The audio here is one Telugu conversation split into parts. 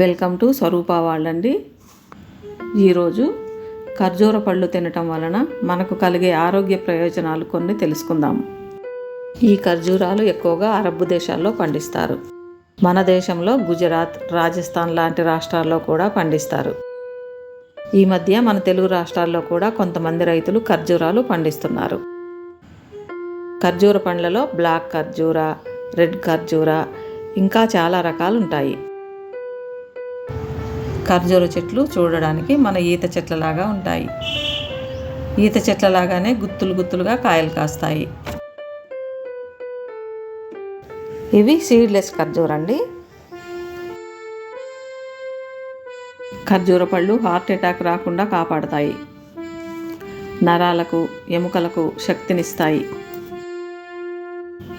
వెల్కమ్ టు స్వరూప వాళ్ళండి. ఈరోజు ఖర్జూర పళ్ళు తినటం వలన మనకు కలిగే ఆరోగ్య ప్రయోజనాలు కొన్ని తెలుసుకుందాం. ఈ ఖర్జూరాలు ఎక్కువగా అరబ్బు దేశాల్లో పండిస్తారు. మన దేశంలో గుజరాత్ రాజస్థాన్ లాంటి రాష్ట్రాల్లో కూడా పండిస్తారు. ఈ మధ్య మన తెలుగు రాష్ట్రాల్లో కూడా కొంతమంది రైతులు ఖర్జూరాలు పండిస్తున్నారు. ఖర్జూర పండ్లలో బ్లాక్ ఖర్జూర రెడ్ ఖర్జూర ఇంకా చాలా రకాలు ఉంటాయి. ఖర్జూర చెట్లు చూడడానికి మన ఈత చెట్లలాగా ఉంటాయి. ఈత చెట్లలాగానే గుత్తులు గుత్తులుగా కాయలు కాస్తాయి. ఇవి సీడ్లెస్ ఖర్జూర అండి. ఖర్జూర పళ్ళు హార్ట్ అటాక్ రాకుండా కాపాడతాయి. నరాలకు ఎముకలకు శక్తినిస్తాయి.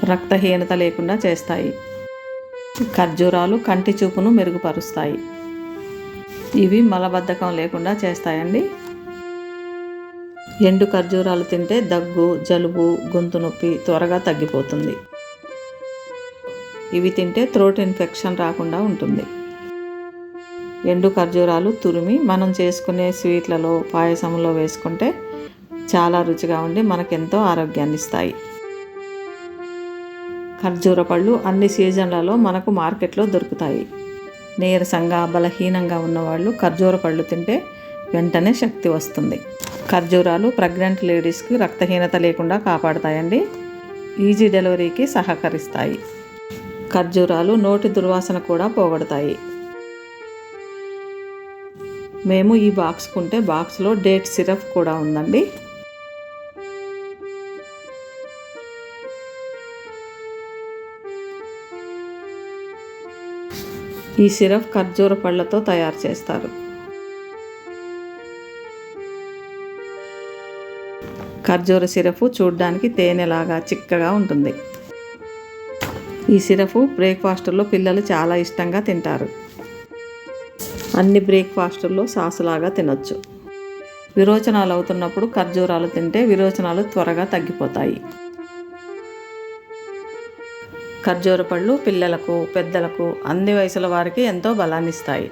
రక్తహీనత లేకుండా చేస్తాయి. ఖర్జూరాలు కంటి చూపును మెరుగుపరుస్తాయి. ఇవి మలబద్ధకం లేకుండా చేస్తాయండి. ఎండు ఖర్జూరాలు తింటే దగ్గు జలుబు గొంతు నొప్పి త్వరగా తగ్గిపోతుంది. ఇవి తింటే థ్రోట్ ఇన్ఫెక్షన్ రాకుండా ఉంటుంది. ఎండు ఖర్జూరాలు తురిమి మనం చేసుకునే స్వీట్లలో పాయసంలో వేసుకుంటే చాలా రుచిగా ఉండి మనకెంతో ఆరోగ్యాన్ని ఇస్తాయి. ఖర్జూర పళ్ళు అన్ని సీజన్లలో మనకు మార్కెట్లో దొరుకుతాయి. నీరసంగా బలహీనంగా ఉన్నవాళ్ళు ఖర్జూర పళ్ళు తింటే వెంటనే శక్తి వస్తుంది. ఖర్జూరాలు ప్రెగ్నెంట్ లేడీస్కి రక్తహీనత లేకుండా కాపాడతాయండి. ఈజీ డెలివరీకి సహకరిస్తాయి. ఖర్జూరాలు నోటి దుర్వాసన కూడా పోగొడతాయి. మేము ఈ బాక్స్ కొంటే బాక్స్లో డేట్ సిరప్ కూడా ఉందండి. ఈ సిరప్ ఖర్జూర పళ్ళతో తయారు చేస్తారు. ఖర్జూర సిరపు చూడ్డానికి తేనెలాగా చిక్కగా ఉంటుంది. ఈ సిరపు బ్రేక్ఫాస్ట్లో పిల్లలు చాలా ఇష్టంగా తింటారు. అన్ని బ్రేక్ఫాస్టుల్లో సాసులాగా తినొచ్చు. విరోచనాలు అవుతున్నప్పుడు ఖర్జూరాలు తింటే విరోచనాలు త్వరగా తగ్గిపోతాయి. ఖర్జూర పళ్ళు పిల్లలకు పెద్దలకు అన్ని వయసుల వారికి ఎంతో బలాన్ని ఇస్తాయి